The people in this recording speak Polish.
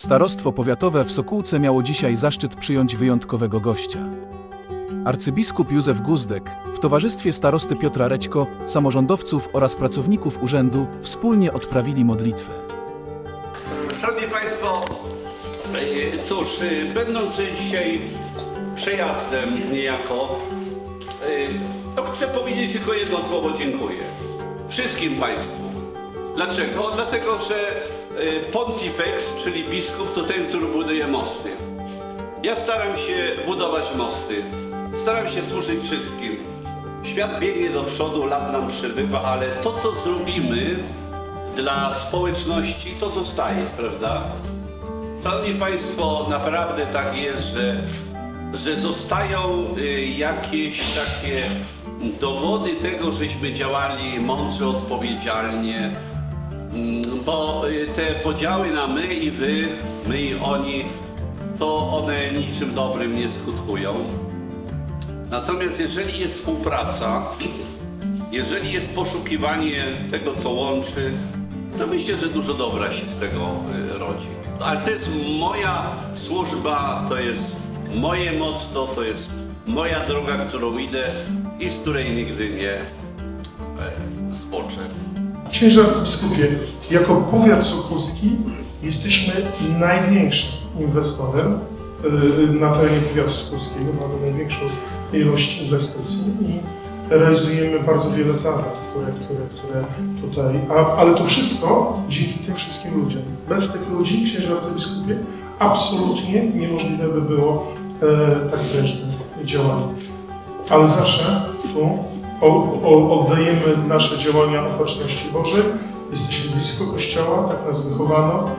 Starostwo powiatowe w Sokółce miało dzisiaj zaszczyt przyjąć wyjątkowego gościa. Arcybiskup Józef Guzdek w towarzystwie starosty Piotra Rećko, samorządowców oraz pracowników urzędu wspólnie odprawili modlitwę. Szanowni Państwo, cóż, e, będąc dzisiaj przejazdem niejako, e, to chcę powiedzieć tylko jedno słowo dziękuję. Wszystkim Państwu. Dlaczego? Dlatego, że e, Pontifex, czyli biskup, to ten, który buduje mosty. Ja staram się budować mosty. Staram się służyć wszystkim. Świat biegnie do przodu, lat nam przebywa, ale to, co zrobimy dla społeczności, to zostaje, prawda? Szanowni Państwo, naprawdę tak jest, że, że zostają y, jakieś takie dowody tego, żeśmy działali mądrze, odpowiedzialnie, bo y, te podziały na my i wy, my i oni, to one niczym dobrym nie skutkują. Natomiast jeżeli jest współpraca, jeżeli jest poszukiwanie tego, co łączy, to myślę, że dużo dobra się z tego y, rodzi. Ale to jest moja służba, to jest moje motto, to jest moja droga, którą idę i z której nigdy nie. Księże arcybiskupie, jako powiat sokólski jesteśmy największym inwestorem y, na terenie powiatu sokólskiego. Mamy największą ilość inwestycji i realizujemy bardzo wiele zadań, które, które, które tutaj... A, ale to wszystko dzięki tym wszystkim ludziom. Bez tych ludzi, księże arcybiskupie, absolutnie niemożliwe by było e, tak prężne działanie. Ale zawsze tu oddajemy nasze działania opatrzności Bożej. Jesteśmy blisko Kościoła, tak nas wychowano.